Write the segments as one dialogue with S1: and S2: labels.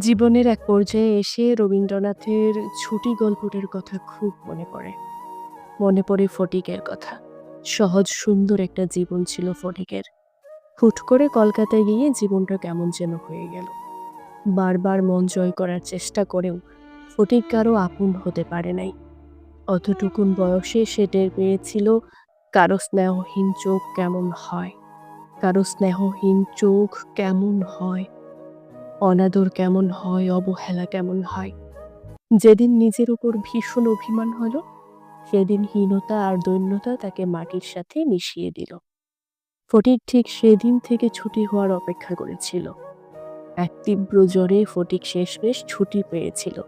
S1: জীবনের এক পর্যায়ে এসে রবীন্দ্রনাথের ছুটি গল্পটার কথা খুব মনে পড়ে। মনে পড়ে ফটিকের কথা। সহজ সুন্দর একটা জীবন ছিল ফটিকের। হুট করে কলকাতায় গিয়ে জীবনটা কেমন যেন হয়ে গেল। বারবার মন জয় করার চেষ্টা করেও ফটিক কারও আপন হতে পারে নাই। অতটুকুন বয়সে সে টের পেয়েছিল কারও স্নেহহীন চোখ কেমন হয়। কারও স্নেহহীন চোখ কেমন হয়? অনাদর কেমন হয়, অবহেলা কেমন হয়? যেদিন নিজের উপর ভীষণ অভিমান হলো, সেদিন হীনতা আর দৈন্যতা তাকে মাটির সাথে মিশিয়ে দিল। ফটিক ঠিক সেদিন থেকে ছুটি হওয়ার অপেক্ষা করেছিল। এক তীব্র জ্বরে ফটিক শেষমেশ ছুটি পেয়েছিল।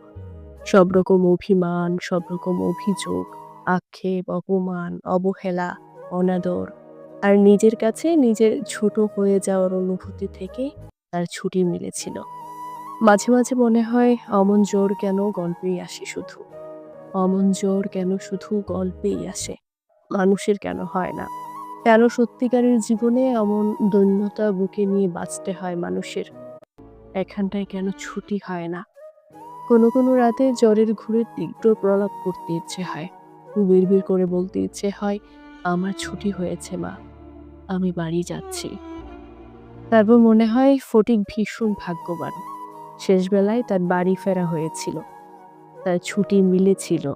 S1: সব রকম অভিমান, সব রকম অভিযোগ, আক্ষেপ, অপমান, অবহেলা, অনাদর, আর নিজের কাছে নিজের ছোট হয়ে যাওয়ার অনুভূতি থেকে তার ছুটি মিলেছিল। মাঝে মাঝে মনে হয় অমন জোর কেন গল্পেই আসে শুধু। অমন জোর কেন শুধু গল্পেই আসে। মানুষের কেন হয় না? কেন সত্যিকারের জীবনে এমন দৈন্যতা বুকে নিয়ে বাঁচতে হয় মানুষের? এখানটায় কেন ছুটি হয় না? কোনো কোনো রাতে জ্বরের ঘুরে তীব্র প্রলাপ করতে ইচ্ছে হয়। বিড়বিড় করে বলতে ইচ্ছে হয়, আমার ছুটি হয়েছে, মা। আমি বাড়ি যাচ্ছি। তারপর মনে হয় ফটিক ভীষণ ভাগ্যবান। শেষবেলায় তার বাড়ি ফেরা হয়েছিল। তার ছুটি মিলেছিল।